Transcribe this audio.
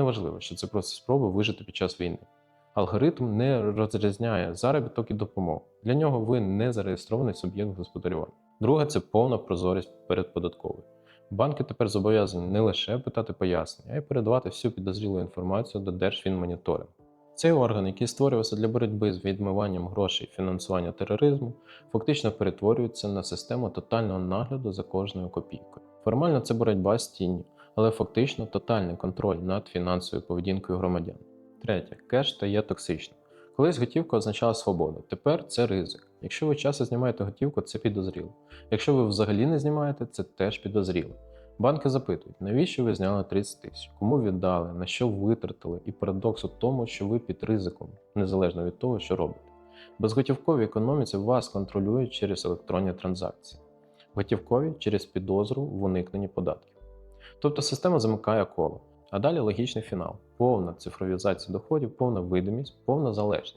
неважливо, що це просто спроба вижити під час війни. Алгоритм не розрізняє заробіток і допомогу. Для нього ви не зареєстрований суб'єкт господарювання. Друге це повна прозорість перед податковою. Банки тепер зобов'язані не лише питати пояснення, а й передавати всю підозрілу інформацію до Держфінмоніторингу. Цей орган, який створювався для боротьби з відмиванням грошей фінансування тероризму, фактично перетворюється на систему тотального нагляду за кожною копійкою. Формально це боротьба з тінню, але фактично тотальний контроль над фінансовою поведінкою громадян. Третє, кеш стає токсичним. Колись готівка означала свободу, тепер це ризик. Якщо ви часто знімаєте готівку, це підозріло. Якщо ви взагалі не знімаєте, це теж підозріло. Банки запитують, навіщо ви зняли 30 тисяч, кому віддали, на що витратили, і парадокс у тому, що ви під ризиком, незалежно від того, що робите. Безготівковій економіці вас контролюють через електронні транзакції, готівкові через підозру в уникненні податків. Тобто система замикає коло. А далі логічний фінал: повна цифровізація доходів, повна видимість, повна залежність.